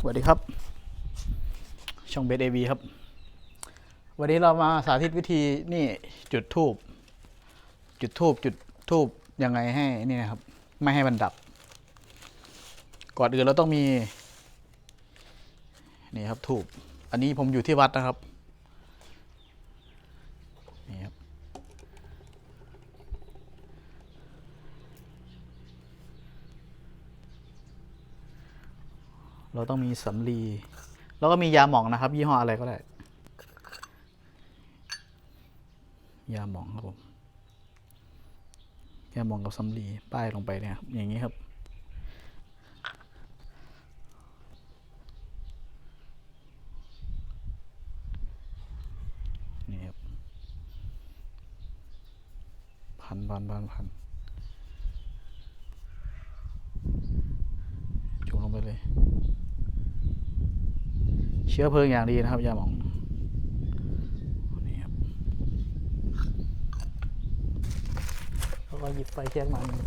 สวัสดีครับ ช่องเบสเอวีครับ วันนี้เรามาสาธิตวิธีนี่จุดทูบจุดทูบจุดทูบยังไงให้นี่นะครับ ไม่ให้มันดับ ก่อนอื่นเราต้องมี นี่ครับทูบอันนี้ผมอยู่ที่วัดนะครับ นี่ครับ เราต้องมีสำลี แล้วก็มียาหมองนะครับ ยี่ห้ออะไรก็ได้ ยาหมองครับผม ยาหมองกับสำลีป้ายลงไปเนี่ยครับอย่างนี้ครับ นี่ครับ พันพันพันพันจุ่มลงไปเลย เชื้อเพลิงอย่างดีนะครับยาหมองนี่ครับแล้วก็หยิบไฟแช็กมาหนึ่ง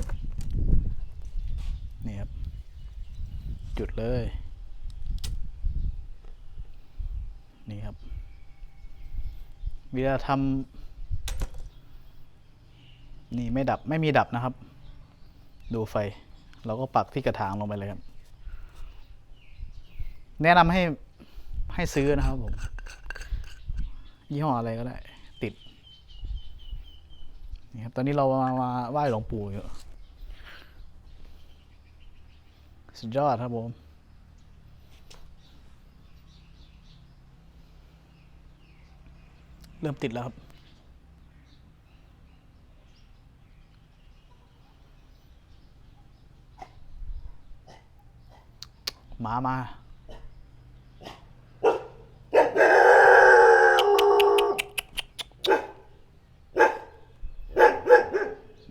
นี่ครับ จุดเลย นี่ครับเวลาทำนี่ไม่ดับไม่มีดับนะครับ ดูไฟ เราก็ปักที่กระถางลงไปเลยครับ แนะนำให้ ให้ซื้อนะครับผม ยี่ห้ออะไรก็ได้ ติดนี่ครับตอนนี้เรามามาไหว้หลวงปู่อยู่สุดยอดครับผมเริ่มติดแล้วครับ หมามา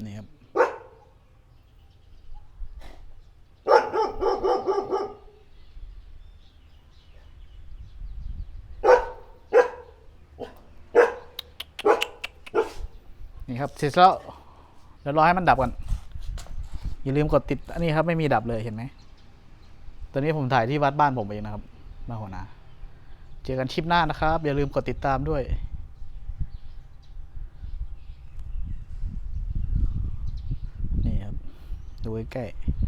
นี่ครับ นี่ครับเสร็จแล้วเดี๋ยวรอให้มันดับก่อนอย่าลืมกดติดอันนี้ครับไม่มีดับเลยเห็นไหมตอนนี้ผมถ่ายที่วัดบ้านผมเองนะครับบ้านหัวนาเจอกันคลิปหน้านะครับ อย่าลืมกดติดตามด้วยนี่ครับดูใกล้ๆ